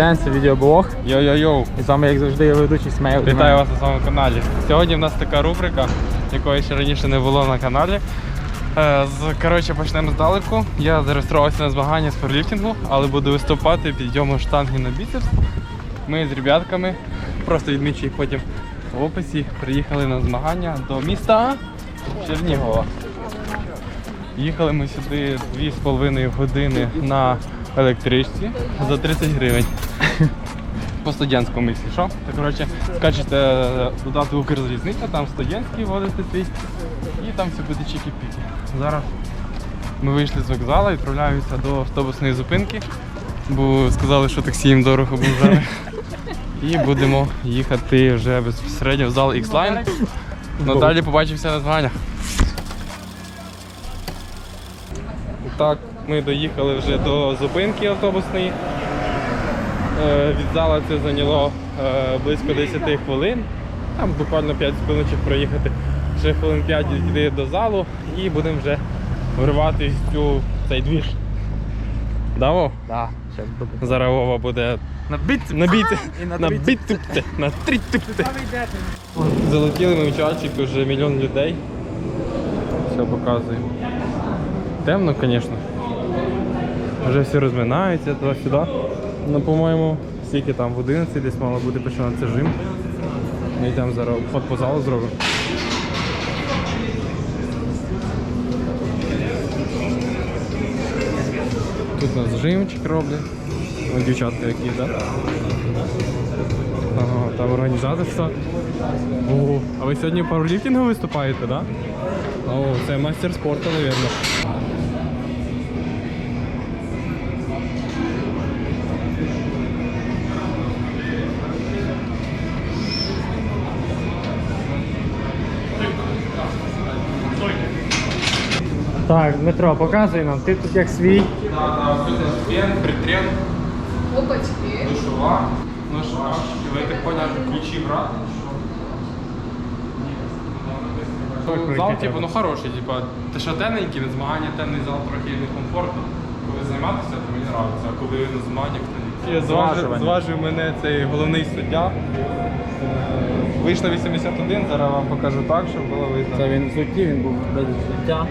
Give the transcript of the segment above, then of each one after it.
День, це відеоблог. Йо-йо-йо. І з вами, як завжди, я ведучий Смейл. Вітаю вас на своєму каналі. Сьогодні в нас така рубрика, якої ще раніше не було на каналі. Е, з- Коротше, почнемо здалеку. Я зареєструвався на змагання з парліфтингу, але буду виступати підйому штанги на біцепс. Ми з ребятками, просто відмічу їх потім в описі, приїхали на змагання до міста Чернігова. Їхали ми сюди 2,5 години на електричці за 30 гривень. По студентському, якщо що. Так, коротше, скачете е, додаток Укрзалізниця, там студентський вводите свій і там все буде чики-піки. Зараз ми вийшли з вокзалу, відправляємося до автобусної зупинки, бо сказали, що таксі їм дорого був зараз. І будемо їхати вже безпосередньо в зал X-Line. Ну далі побачимося на змаганнях. Так, ми доїхали вже до зупинки автобусної. Е, Від зала це зайняло е, близько 10 хвилин. Там буквально 5 хвилиночок проїхати. Ще хвилин 5 йти до залу і будемо вже вриватись цю цей двіж. Да, Вов? Да. Зараз Вова буде набити, на набити, на. Залетіли ми в чатчик, вже мільйон людей. Все показую. Темно, звісно. Вже всі розминаються туди-сюди. Ну, по-моєму, стільки там в 11 десь мало буде починатися жим. Ми йдемо зараз обход по залу зробимо. Тут у нас жимчик роблять. Вон дівчатка які, так? Да? Ага, там організаторство. О, а ви сьогодні пауерліфтингу виступаєте, так? Да? О, це майстер спорту, мабуть. Так, Дмитро, показуй нам. Ти тут як свій. Фітнес-фен, притрен, Опачки. душова, ну. Ви так поняли, ключі брати? Ну, Зал, типу, ну хороший, типу, те, що темненький, на змагання темний зал трохи некомфортно. Коли займатися, то мені подобається, а коли на змаганнях, то ні. Зважив, зважив мене цей головний суддя. Е, Вийшло 81, зараз вам покажу так, щоб було видно. Це він в зутті, він був без взуття.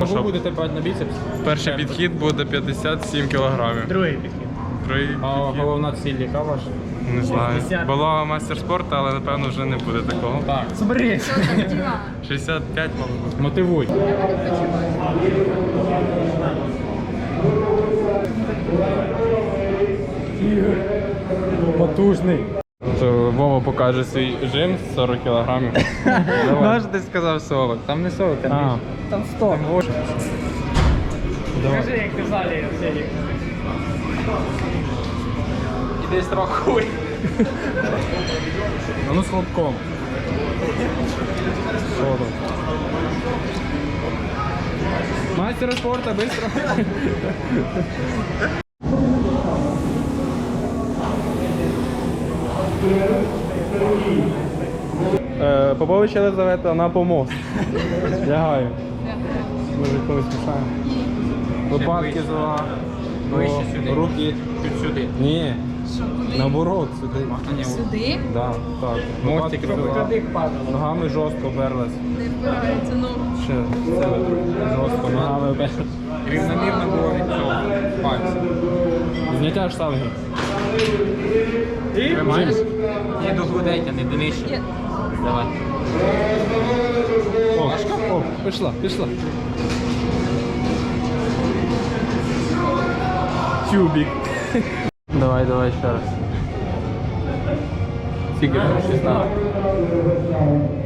Ви будете брати на біцепс? Перший підхід буде 57 кілограмів. Другий підхід. Другий А підхід, головна ціль яка ваша? не знаю. 60. Була майстер спорту, але напевно вже не буде такого. Так. Діла? 65, мабуть. Мотивуй. Потужний. Вова покаже свій жим 40 кілограмів. Ж ти сказав 40. Там не 40, там А. більше. Там 100. Скажи, як ти в залі сидів. Страхуй. А ну з хлопком. Що там? Мастер спорту, быстро. Е, Попович Єлизавета на помост. Лягаю. Може комусь мішаємо. Лопатки сюди. Руки. Чуть сюди. Ні, наоборот, сюди. Сюди? Да, так. Зала. Ногами жорстко оперлась. Не впирається, ну. Ще себе жорстко ногами оперлась. Рівномірно було від цього. Пальці. Зняття штанги. Тримаєш? Ні, до грудей тяни, до нижче. Давай. О, о, пішла, пішла. Тюбік. Давай, давай ще раз. Скільки там? 16.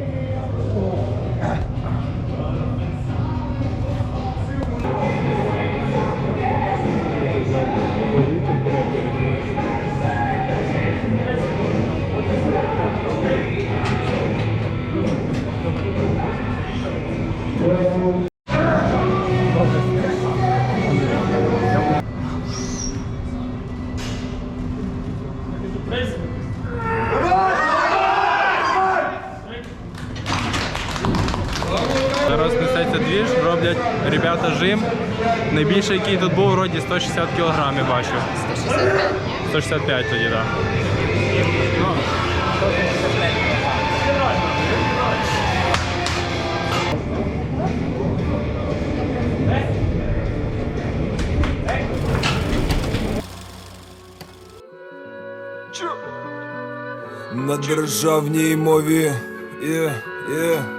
Найбільший, який тут був, вроді 160 кг, я бачу. 165, ні? 165 тоді, так. На державній мові є, є.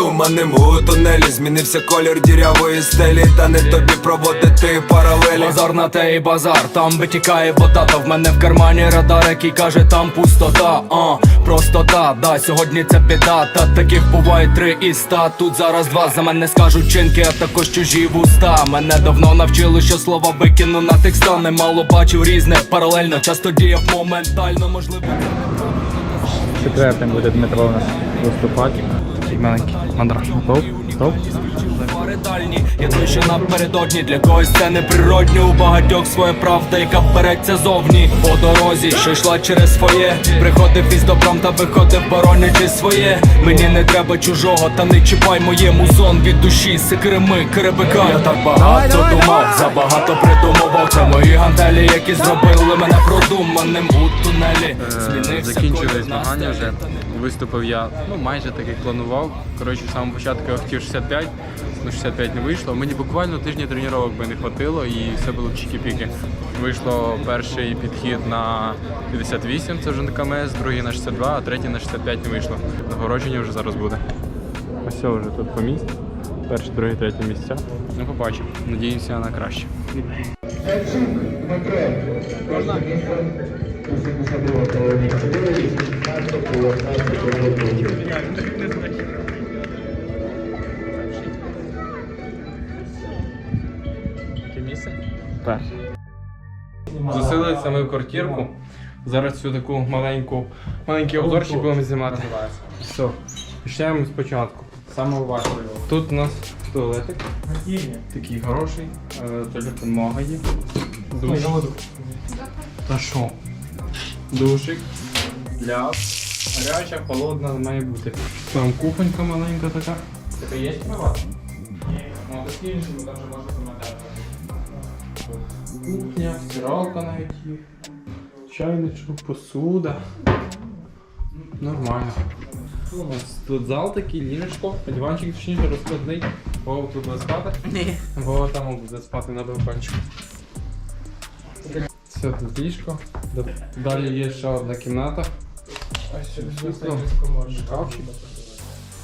У тунелі змінився колір дірявої стелі. Та не тобі проводити паралелі. Базар на те і базар, там витікає вода, та в мене в кармані радар, який каже, там пустота, а простота, да, сьогодні це біда, та таких буває три і ста. Тут зараз два за мене скажуть чинки, а також чужі вуста. Мене давно навчили, що слова викину на текста Немало бачив різне, паралельно, часто діяв моментально, можливо. Четвертим буде Дмитро у нас виступати. Такий маленький. Мандраж. Стоп, стоп. Фари дальні, я той, що напередодні. Для когось це неприродньо, у багатьох своя правда, яка береться зовні. По дорозі, що йшла через своє Приходив із добром та виходив, боронячи своє. Мені не треба чужого, та не чіпай моє музон від душі, секреми, керебика Я так багато думав, забагато придумував. Це мої гантелі, які зробили мене продуманим у тунелі. Змінився Е, Закінчили змагання вже. Виступив я, ну майже так як планував. Коротше, в самому початку я хотів 65, ну 65 не вийшло. Мені буквально тижня тренувань би не хватило і все було чікі-піки. Вийшло перший підхід на 58, це вже на КМС, другий на 62, а третій на 65 не вийшло. Нагородження вже зараз буде. Ось все вже тут по місці. Перше, друге, третє місця. Ну, побачимо. Надіємося на краще. Яке Заселилися ми в квартирку. Зараз цю таку маленьку, маленький обзорчик будемо знімати. Все, почнемо спочатку. Саме важливо. Тут у нас туалетик. Такий хороший. Е, Туалет є. Душ. Та що? Душик. Для гаряча, холодна має бути. Там кухонька маленька така. Це є мова? Ні. Ну, такі інші, там вже можна пам'ятати. Кухня, стиралка навіть є. Чайничок, посуда. Нормально. Ось тут зал такий, ліжечко, диванчик точніше розкладний. Вова тут буде спати. Ні. Вова там буде спати на балкончику. Все, тут ліжко. Далі є ще одна кімната. Світло, шкафчик.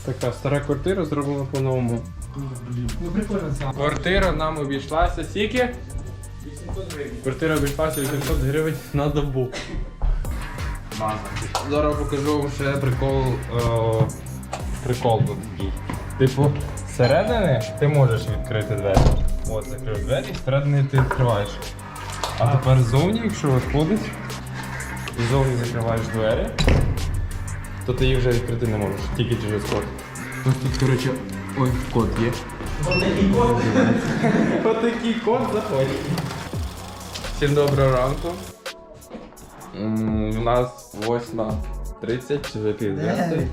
Така стара квартира зроблена по-новому. Квартира нам обійшлася скільки? 800 гривень. Квартира обійшлася 800 гривень на добу. Зараз покажу вам ще прикол. О, прикол тут такий. Типу, зсередини ти можеш відкрити двері. От, закрив двері, зсередини ти відкриваєш. А тепер ззовні, якщо виходить, і ззовні закриваєш двері, то ти їх вже відкрити не можеш, тільки через код. Ось тут, коротше, ой, код є. Отакий код. Отакий код заходь. Всім доброго ранку. У нас 8.30 чи вже пів дев'ятої.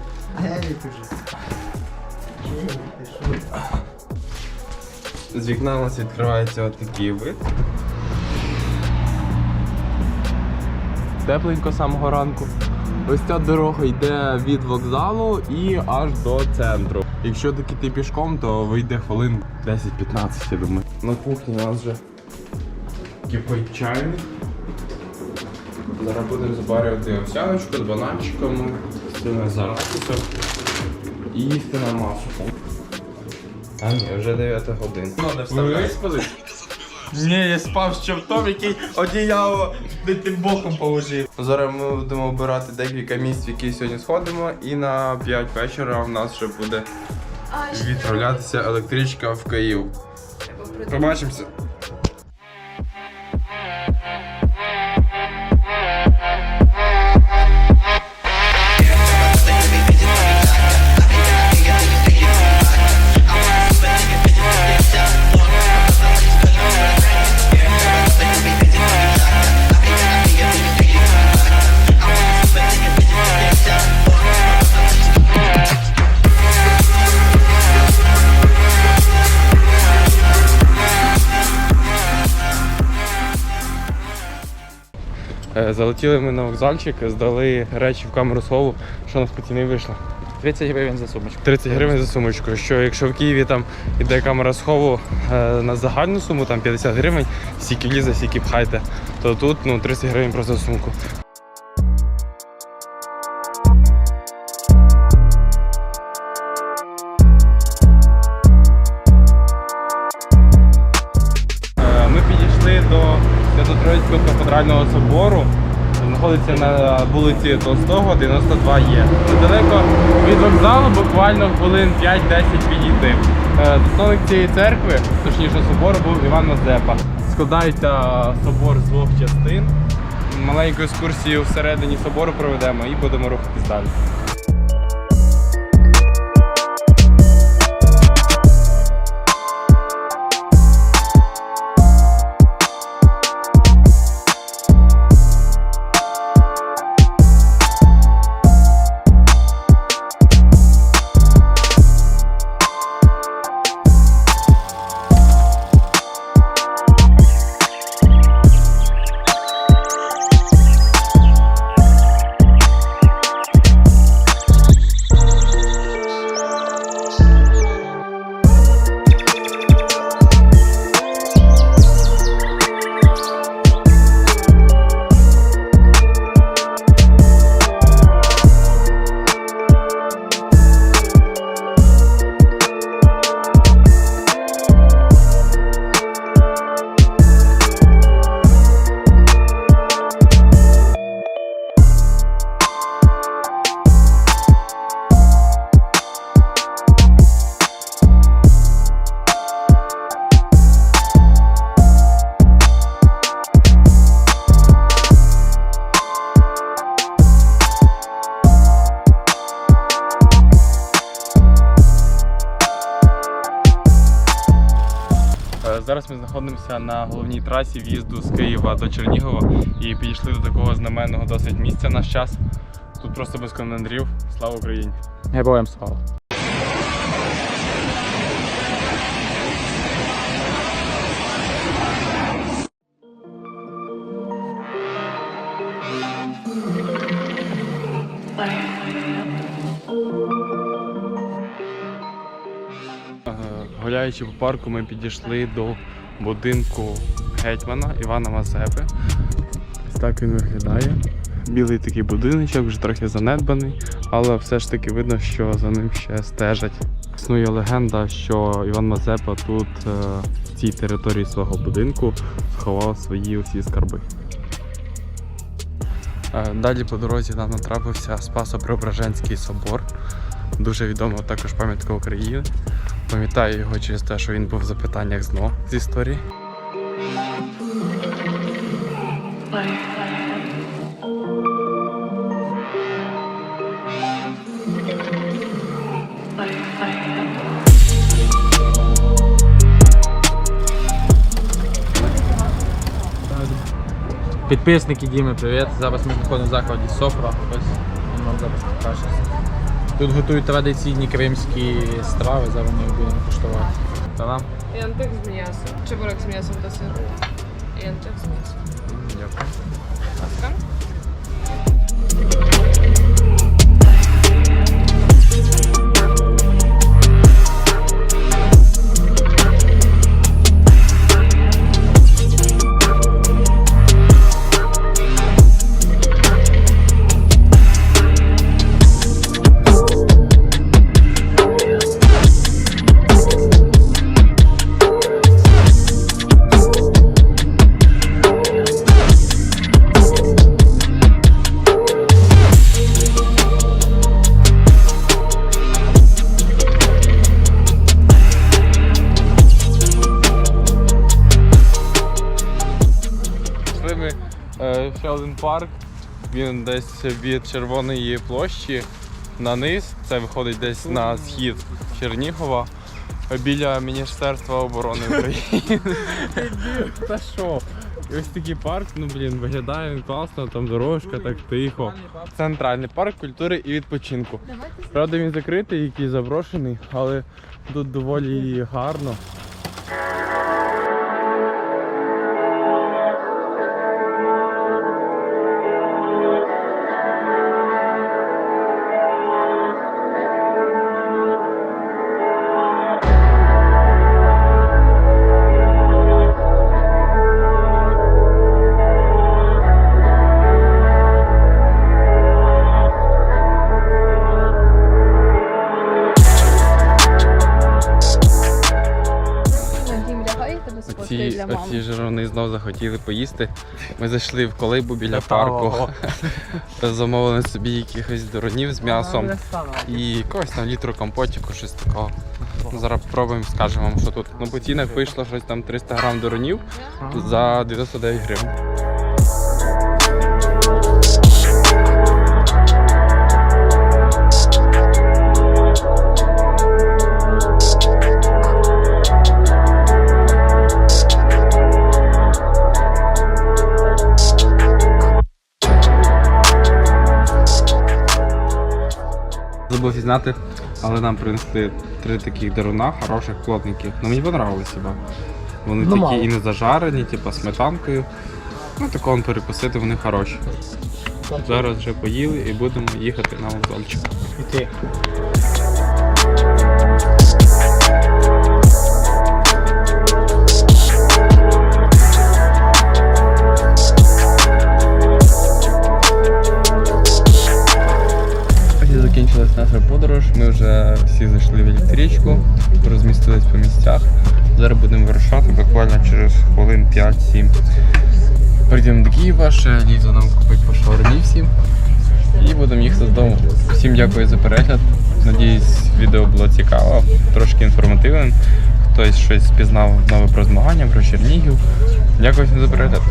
З вікна у нас відкривається отакий вид. Тепленько з самого ранку. Ось ця дорога йде від вокзалу і аж до центру. Якщо таки ти пішком, то вийде хвилин 10-15, я думаю. На кухні у нас вже кипить чайник. Зараз будемо забарювати овсяночку з бананчиком, стіна з арахісом і їсти на масу. А ні, вже 9 годин. Ви виспали? Ні, я спав з чортом, який одіяло не тим боком положив. Зараз ми будемо обирати декілька місць, в які сьогодні сходимо, і на 5 вечора в нас ще буде відправлятися електричка в Київ. Побачимося. Залетіли ми на вокзальчик, здали речі в камеру схову, що нас по ціні вийшло. 30 гривень за сумочку. 30 гривень за сумочку. Що якщо в Києві там іде камера схову е, на загальну суму, там 50 гривень, стільки влізе, стільки пхайте, то тут ну 30 гривень просто за сумку. Знаходиться на вулиці Толстого, 92 є. Недалеко від вокзалу, буквально хвилин 5-10 підійти. Е, Засновник цієї церкви, точніше собору, був Іван Мазепа. Складається собор з двох частин. Маленьку екскурсію всередині собору проведемо і будемо рухатись далі. Ми на головній трасі в'їзду з Києва до Чернігова і підійшли до такого знаменного досить місця наш час. Тут просто без командрів. Слава Україні! Героям слава. Е, Гуляючи по парку, ми підійшли до будинку гетьмана Івана Мазепи. Так він виглядає. Білий такий будиночок, вже трохи занедбаний, але все ж таки видно, що за ним ще стежать. Існує легенда, що Іван Мазепа тут, е, в цій території свого будинку, сховав свої усі скарби. Е, Далі по дорозі нам натрапився Спасо-Преображенський собор. Дуже відома також пам'ятка України. Пам'ятаю його через те, що він був в запитаннях ЗНО з історії. Підписники Діми, привіт. Зараз ми знаходимо в закладі Сопра. Ось він вам зараз покаже. Тут готують традиційні кримські страви, зараз ми їх будемо куштувати. Та нам? Янтик з м'ясом. Чебурек з м'ясом та сиром. Янтик з м'ясом. Дякую. Ласка. Парк. Він десь від Червоної площі на низ. Це виходить десь на схід Чернігова. Біля Міністерства оборони України. Та що? І ось такий парк, ну блін, виглядає він класно, там дорожка, так тихо. Центральний парк культури і відпочинку. Правда, він закритий, який заброшений, але тут доволі гарно. Тебе оці жирони знов захотіли поїсти. Ми зайшли в колейбу біля парку. Замовили собі якихось дуронів з м'ясом і якогось там літру компотіку, щось такого. Ну, Зараз пробуємо, скажемо вам, що тут. Ну, по цінах вийшло щось там 300 грам дуронів за 99 гривень. Забув знати, але нам принесли три таких деруна, хороших плотників. Ну мені понравилось хіба. Вони такі і не зажарені, типу сметанкою. Ну такого перекусити вони хороші. Зараз вже поїли і будемо їхати на вокзальчик. Іти. Закінчилась наша подорож. Ми вже всі зайшли в електричку, розмістились по місцях. Зараз будемо вирушати буквально через хвилин 5-7. Прийдемо до Києва, ще Ліза нам купить по шаурмі всім. І будемо їхати додому. Всім дякую за перегляд. Надіюсь, відео було цікаво, трошки інформативним. Хтось щось пізнав нове про змагання, про Чернігів. Дякую всім за перегляд.